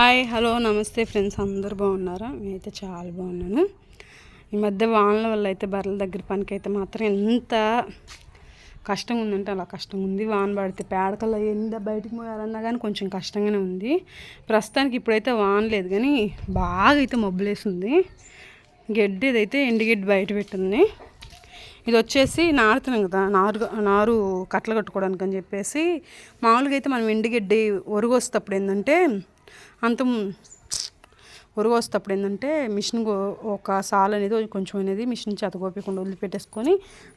Hi hello నమస్తే friends అందరు బాగున్నారా? నేనైతే చాలా బాగున్నాను. ఈ మధ్య వానల వల్ల అయితే బర్రెల దగ్గర పనికి అయితే మాత్రం ఎంత కష్టంగా ఉందంటే అలా కష్టంగా ఉంది. వాన పడితే పేడకల్లో ఎంత బయటకు పోయాలన్నా కానీ కొంచెం కష్టంగానే ఉంది. ప్రస్తుతానికి ఇప్పుడైతే వాన లేదు కానీ బాగా అయితే మబ్బులేసింది. గడ్డి అయితే ఎండుగడ్డి బయట పెట్టింది. ఇది వచ్చేసి నారుతున్నాం కదా నారు నారు కట్టలు కట్టుకోవడానికి అని చెప్పేసి. మామూలుగా అయితే మనం ఎండుగడ్డి ఒరుగు వస్తేప్పుడు ఏంటంటే అంత ఉరుగు వస్తేప్పుడు ఏంటంటే మిషన్ ఒక సాల్ అనేది కొంచెం అనేది మిషన్ చెతగోపకుండా వదిలిపెట్టేసుకొని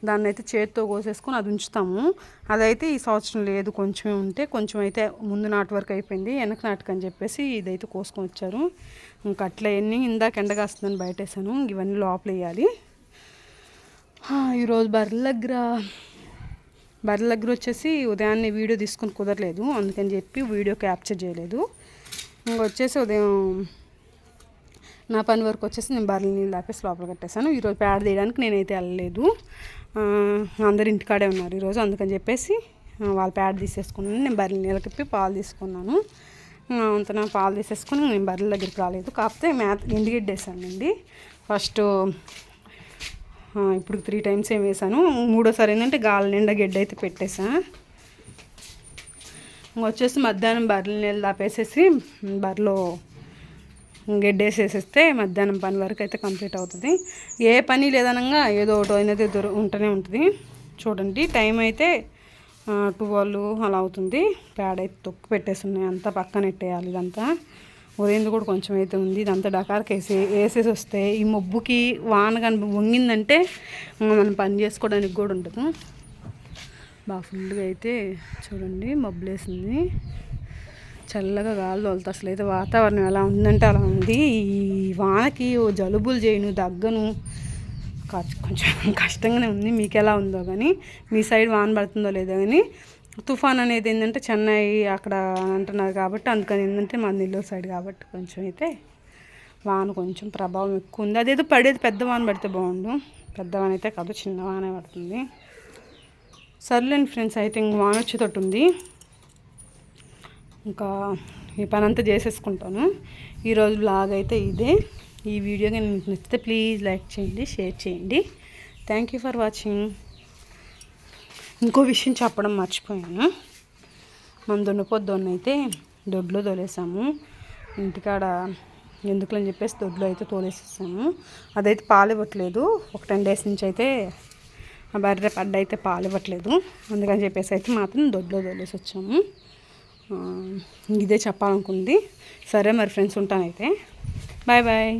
దాన్ని అయితే చేతితో కోసేసుకొని అది ఉంచుతాము. అదైతే ఈ సంవత్సరం లేదు. కొంచెమే ఉంటే కొంచెం అయితే ముందు నాటు వరకు అయిపోయింది. వెనక నాటుకు అని చెప్పేసి ఇదైతే కోసుకొని వచ్చారు. ఇంకా అట్లా ఎన్ని ఇందాక ఎండగాస్తుందని బయటేసాను. ఇవన్నీ లోపల వేయాలి. ఈరోజు బర్రెల దగ్గర బర్రెల దగ్గర వచ్చేసి ఉదయాన్నే వీడియో తీసుకొని కుదరలేదు. అందుకని చెప్పి వీడియో క్యాప్చర్ చేయలేదు. ఇంకొచ్చేసి ఉదయం నా పని వరకు వచ్చేసి నేను బర్రెల నీళ్ళు ఆపేసి లోపల కట్టేశాను. ఈరోజు పేడ తీయడానికి నేనైతే వెళ్ళలేదు. అందరు ఇంటికాడే ఉన్నారు ఈరోజు. అందుకని చెప్పేసి వాళ్ళ పేడ తీసేసుకున్నాను. నేను బర్రెల నీళ్ళకి పాలు తీసుకున్నాను. అంత పాలు తీసేసుకుని నేను బర్రెల దగ్గరికి రాలేదు. కాకపోతే మేత ఎండుగడ్డేసానండి ఫస్ట్ ఇప్పుడు త్రీ టైమ్స్ ఏం వేసాను మూడోసారి ఏంటంటే గాలి నిండా గెడ్డ అయితే పెట్టేసా వచ్చేసి మధ్యాహ్నం బర్రెల నీళ్ళు దాపేసేసి బర్రెలో గెడ్డేసేసేస్తే మధ్యాహ్నం పని వరకు అయితే కంప్లీట్ అవుతుంది. ఏ పని లేదనగా ఏదో ఒకటి అనేది దొరు ఉంటూనే ఉంటుంది. చూడండి టైం అయితే టువల్ అలా అవుతుంది. పేడ అయితే తొక్కు పెట్టేస్తున్నాయి. అంతా పక్కన ఎట్టేయాలి ఇదంతా. ఉదయం కూడా కొంచెం అయితే ఉంది. ఇదంతా డకార్కి వేసి వేసేసి వస్తే ఈ మొబ్బుకి వాన కనుక వంగిందంటే మనం పని చేసుకోవడానికి కూడా ఉండదు. బాగా ఫుల్గా అయితే చూడండి మబ్బులేసింది. చల్లగా గాలి తోలుతా అసలు అయితే వాతావరణం ఎలా ఉందంటే అలా ఉంది. ఈ వానకి ఓ జలుబులు చేయను దగ్గను. కొంచెం కష్టంగానే ఉంది. మీకు ఎలా ఉందో కానీ మీ సైడ్ వాన పడుతుందో లేదో కానీ తుఫాన్ అనేది ఏంటంటే చెన్నై అక్కడ అంటున్నారు కాబట్టి అందుకని ఏంటంటే మా నెల్లూరు సైడ్ కాబట్టి కొంచెం అయితే వాన కొంచెం ప్రభావం ఎక్కువ ఉంది. అదేదో పడేది పెద్ద వాన పడితే బాగుండు. పెద్ద వాన అయితే కాదు చిన్న వానే పడుతుంది. సర్లేండి ఫ్రెండ్స్ అయితే ఇంక వాన వచ్చేటట్టు ఉంది ఇంకా ఈ పని అంతా చేసేసుకుంటాను ఈరోజు బ్లాగ్ అయితే ఇదే. ఈ వీడియో కానీ మీకు నచ్చితే ప్లీజ్ లైక్ చేయండి షేర్ చేయండి. థ్యాంక్ యూ ఫర్ వాచింగ్ ఇంకో విషయం చెప్పడం మర్చిపోయాను. మనం దున్నపోద్దున్న అయితే దొడ్లో తోలేసాము. ఇంటికాడ ఎందుకులని చెప్పేసి దొడ్లో అయితే తోలేసేసాము. అదైతే పాలు ఇవ్వట్లేదు. ఒక టెన్ డేస్ నుంచి అయితే ఆ బర్రె పడ్డ అయితే పాలు ఇవ్వట్లేదు. అందుకని చెప్పేసి అయితే మాత్రం దొడ్లో దొల్లేసి వచ్చాము. ఇదే చెప్పాలనుకుంది. సరే మరి ఫ్రెండ్స్ ఉంటానైతే బాయ్ బాయ్.